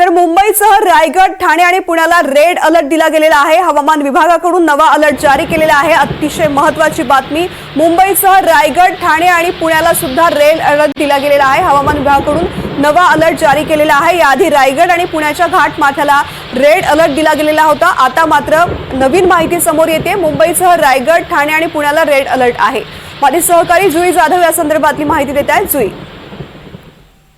तर मुंबईसह रायगड ठाणे आणि पुण्याला रेड अलर्ट दिला गेलेला आहे. हवामान विभागाकडून नवा अलर्ट जारी केलेला आहे. अतिशय महत्वाची बातमी मुंबईसह रायगड ठाणे आणि पुण्याला सुद्धा रेड अलर्ट दिला गेलेला आहे. हवामान विभागाकडून नवा अलर्ट जारी केलेला आहे. याआधी रायगड आणि पुण्याच्या घाटमाथ्याला रेड अलर्ट दिला गेलेला होता. आता मात्र नवीन माहिती समोर येते. मुंबईसह रायगड ठाणे आणि पुण्याला रेड अलर्ट आहे. माझे सहकारी जुई जाधव या संदर्भातली माहिती देत आहेत. जुई.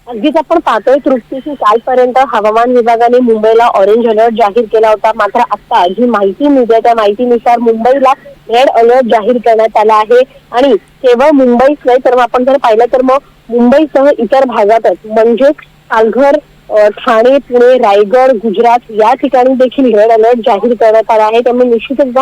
अगदीच आपण पाहतोय तृप्तीची कालपर्यंत हवामान विभागाने मुंबईला ऑरेंज अलर्ट जाहीर केला होता. मात्र आता जी माहिती मिळते त्या माहितीनुसार मुंबईला रेड अलर्ट जाहीर करण्यात आला आहे. आणि केवळ मुंबईच नाही तर मग आपण जर पाहिलं तर मग मुंबईसह इतर भागातच म्हणजेच पालघर ठाणे पुणे रायगड गुजरात या ठिकाणी देखील रेड अलर्ट जाहीर करण्यात आला आहे. त्यामुळे निश्चितच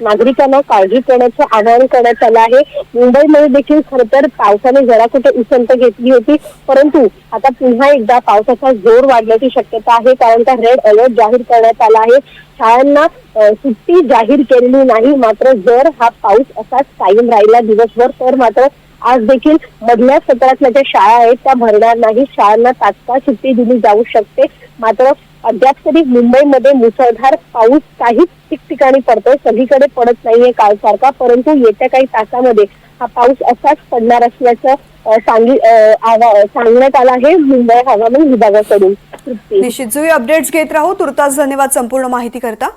नागरिकांना काळजी करण्याचं आवाहन करण्यात आलं आहे. मुंबईमध्ये देखील खर तर पावसाने जरा कुठे उसंत घेतली होती. परंतु आता पुन्हा एकदा पावसाचा जोर वाढण्याची शक्यता आहे. कारण का रेड अलर्ट जाहीर करण्यात आला आहे. शाळांना सुट्टी जाहीर केलेली नाही. मात्र जर हा पाऊस असाच कायम राहिला दिवसभर तर मात्र आज देखील मधल्या सत्रातल्या ज्या शाळा आहेत त्या भरणार नाही. शाळांना तात्काळ सुट्टी दिली जाऊ शकते. मात्र अद्याप तरी मुंबईमध्ये मुसळधार पाऊस काहीच ठिकठिकाणी पडतोय. सगळीकडे पडत नाहीये कालसारखा. परंतु येत्या काही तासामध्ये हा पाऊस असाच पडणार असल्याचं सांगी सांगण्यात आलं आहे मुंबई हवामान विभागाकडून. निश्चित. जुई अपडेट्स घेत राहू तुर्तास धन्यवाद संपूर्ण माहिती करता.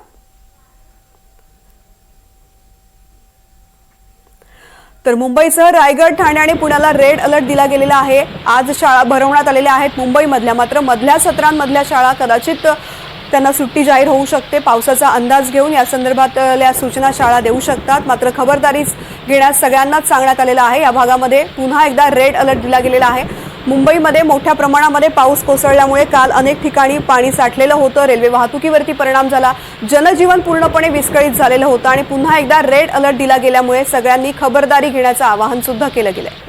तर मुंबईसह रायगड ठाणे आणि पुण्याला रेड अलर्ट दिला गेलेला आहे. आज शाळा भरवण्यात आलेल्या आहेत मुंबईमधल्या. मात्र मधल्या सत्रांमधल्या शाळा कदाचित त्यांना सुट्टी जाहीर होऊ शकते. पावसाचा अंदाज घेऊन या संदर्भातल्या सूचना शाळा देऊ शकतात. मात्र खबरदारी घेण्यास सगळ्यांनाच सांगण्यात आलेलं आहे. या भागामध्ये पुन्हा एकदा रेड अलर्ट दिला गेलेला आहे. मुंबईमध्ये मोठ्या प्रमाणामध्ये पाऊस कोसळल्यामुळे काल अनेक ठिकाणी पाणी साठलेलं होतं. रेल्वे वाहतुकीवरती परिणाम झाला. जनजीवन पूर्णपणे विस्कळीत झालेलं होतं आणि पुन्हा एकदा रेड अलर्ट दिला गेल्यामुळे सगळ्यांनी खबरदारी घेण्याचं आवाहन सुद्धा केलं गेलं